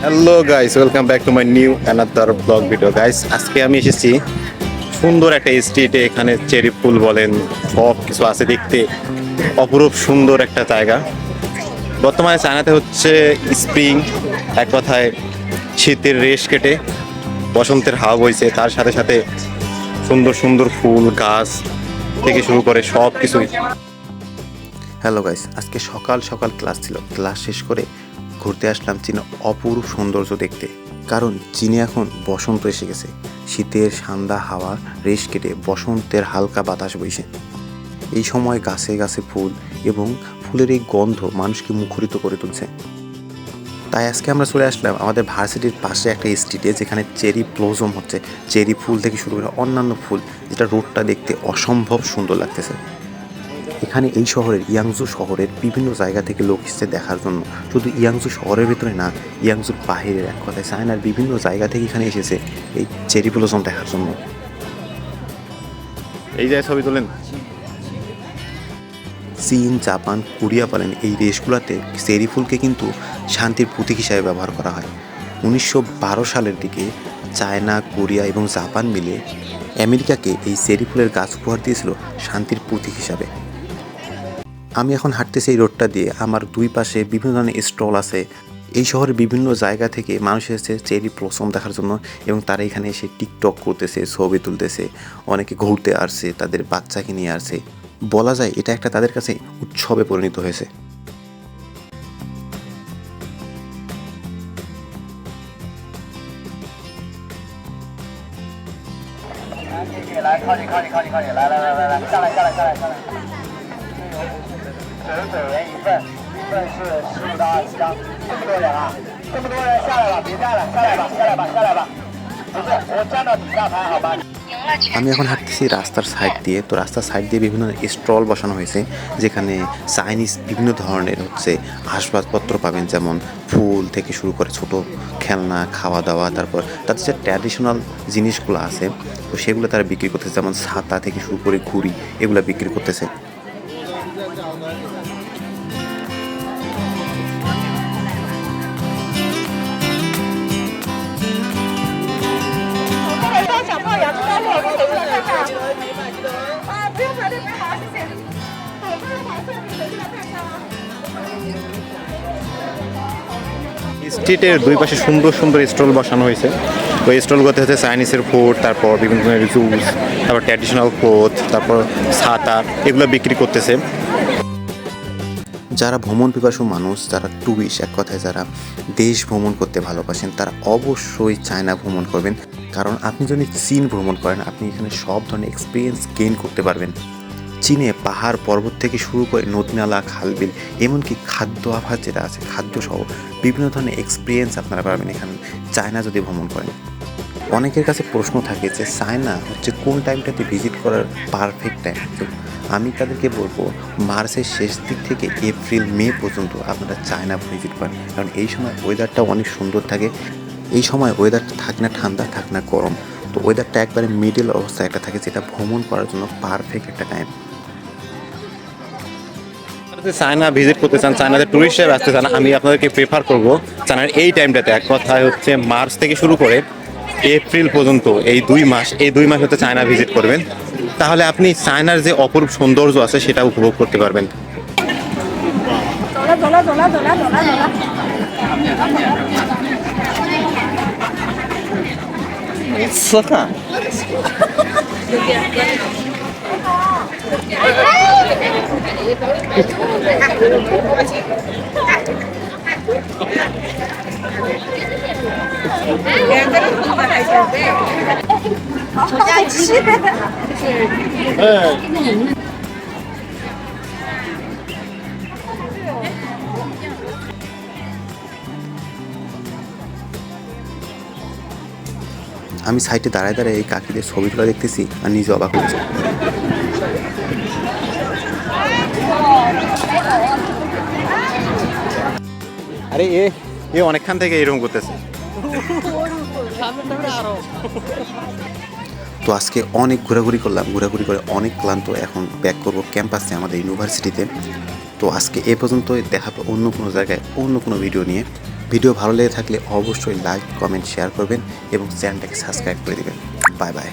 Hello guys welcome back to my new another blog video guys আজকে আমি এসেছি সুন্দর একটা স্ট্রিটে এখানে চেরি ফুল বলেন সব কিছু আছে দেখতে। অপরূপ সুন্দর একটা জায়গা। বর্তমানে চায়নাতে হচ্ছে স্প্রিং এক কথায় শীতের রেশ কেটে বসন্তের হাওয়া বইছে। তার সাথে সাথে সুন্দর সুন্দর ফুল, গাছ থেকে শুরু করে সব কিছুই। হ্যালো গাইস আজকে সকাল সকাল ক্লাস ছিল। ক্লাস শেষ করে ঘুরতে আসলাম চীনে অপূর্ব সৌন্দর্য দেখতে। কারণ চীনে এখন বসন্ত এসে গেছে। শীতের সান্দা হাওয়া, রেশ কেটে বসন্তের হালকা বাতাস বইছে। এই সময় গাছে গাছে ফুল এবং ফুলের এই গন্ধ মানুষকে মুখরিত করে তুলছে। তাই আজকে আমরা চলে আসলাম আমাদের ভার্সিটির পাশে একটা স্ট্রিটে যেখানে চেরি ব্লোজম হচ্ছে। চেরি ফুল থেকে শুরু করে অন্যান্য ফুল, যেটা রোডটা দেখতে অসম্ভব সুন্দর লাগতেছে। এখানে এই শহরের ইয়াংজু শহরের বিভিন্ন জায়গা থেকে লোক এসছে দেখার জন্য। শুধু ইয়াংজু শহরের ভিতরে না ইয়াংজুর বাহিরের এক কথায় চায়নার বিভিন্ন জায়গা থেকে এখানে এসেছে এই চেরি ব্লসম দেখার জন্য। এই যে ছবি তোলেন। চীন জাপান কোরিয়া বলেন এই দেশগুলোতে চেরি ফুলকে কিন্তু শান্তির প্রতীক হিসাবে ব্যবহার করা হয়। উনিশশো বারো সালের দিকে চায়না কোরিয়া এবং জাপান মিলে আমেরিকাকে এই চেরি ফুলের গাছ উপহার দিয়েছিল শান্তির প্রতীক হিসাবে। আমি এখন হাঁটতেছি এই রোডটা দিয়ে আমার দুই পাশে বিভিন্ন ধরনের স্টল আছে এই শহরের বিভিন্ন জায়গা থেকে মানুষ এসেছে চেরি ব্লসম দেখার জন্য এবং তারা এখানে এসে টিকটক করতেছে ছবি তুলতেছে অনেকে ঘুরতে আসছে তাদের বাচ্চাকে নিয়ে আসছে বলা যায় এটা একটা তাদের কাছে উৎসবে পরিণত হয়েছে আমি এখন হাঁটতেছি রাস্তার সাইড দিয়ে। তো রাস্তার সাইড দিয়ে বিভিন্ন স্টল বসানো হয়েছে, যেখানে চাইনিজ বিভিন্ন ধরনের হচ্ছে আসবাবপত্র পাবেন, যেমন ফুল থেকে শুরু করে ছোট খেলনা খাওয়া দাওয়া তারপর তাদের যে ট্র্যাডিশনাল জিনিসগুলো আছে, তো সেগুলো তারা বিক্রি করতেছে, যেমন ছাতা থেকে শুরু করে ঘুড়ি, এগুলো বিক্রি করতেছে। স্ট্রিটের দুই পাশে সুন্দর সুন্দর স্টল বসানো হয়েছে। ওই স্টলগুলোতে হচ্ছে চাইনিজের ফুড তারপর বিভিন্ন ধরনের জুস তারপর ট্র্যাডিশনাল ক্লোথ তারপর ছাতা এগুলো বিক্রি করতেছে। যারা ভ্রমণ পিপাসু মানুষ, যারা ট্যুরিস্ট এক কথায় যারা দেশ ভ্রমণ করতে ভালোবাসেন, তারা অবশ্যই চায়না ভ্রমণ করবেন। কারণ আপনি যদি চীন ভ্রমণ করেন, আপনি এখানে সব ধরনের এক্সপিরিয়েন্স গেইন করতে পারবেন। চীনে পাহাড় পর্বত থেকে শুরু করে নদীনালা, খালবিল, এমনকি খাদ্য আভাস যেটা আছে খাদ্য সহ বিভিন্ন ধরনের এক্সপিরিয়েন্স আপনারা পাবেন এখানে, চায়না যদি ভ্রমণ করেন। অনেকের কাছে প্রশ্ন থাকে যে, চায়না হচ্ছে কোন টাইমটাতে ভিজিট করার পারফেক্ট টাইম তো আমি তাদেরকে বলব, মার্চের শেষ দিক থেকে এপ্রিল, মে পর্যন্ত আপনারা চায়না ভিজিট করেন। কারণ এই সময় ওয়েদারটা অনেক সুন্দর থাকে। এই সময় ওয়েদারটা থাকে না ঠান্ডা, থাক না গরম। তো ওয়েদারটা একবারে মিডল অবস্থায় একটা থাকে, যেটা ভ্রমণ করার জন্য পারফেক্ট একটা টাইম চায়না ভিজিট করতে চান চায়নাতে টুরিস্ট হিসেবে আসতে চান আমি আপনাদেরকে প্রেফার করব চায়নার এই টাইমটাতে এক কথায় হচ্ছে মার্চ থেকে শুরু করে এপ্রিল পর্যন্ত এই দুই মাস এই দুই মাস হচ্ছে চায়না ভিজিট করবেন। তাহলে আপনি চায়নার যে অপরূপ সৌন্দর্য আছে সেটা উপভোগ করতে পারবেন। 走 আমি সাইটে দাঁড়ায় দাঁড়ায় এই কাকিদের ছবি তোলা দেখতেছি আর নিজে অবাক হয়েছে আরে এ এ অনেকক্ষণ থেকে এরকম করতেছে। তো আজকে অনেক ঘোরাঘুরি করলাম, ঘোরাঘুরি করে অনেক ক্লান্ত, এখন ব্যাক করব ক্যাম্পাসে আমাদের ইউনিভার্সিটিতে তো আজকে এ পর্যন্তই, দেখা হবে অন্য কোনো জায়গায়, অন্য কোনো ভিডিও নিয়ে। ভিডিও ভালো লেগে থাকলে অবশ্যই লাইক কমেন্ট শেয়ার করবেন এবং চ্যানেলটাকে সাবস্ক্রাইব করে দেবেন। Bye bye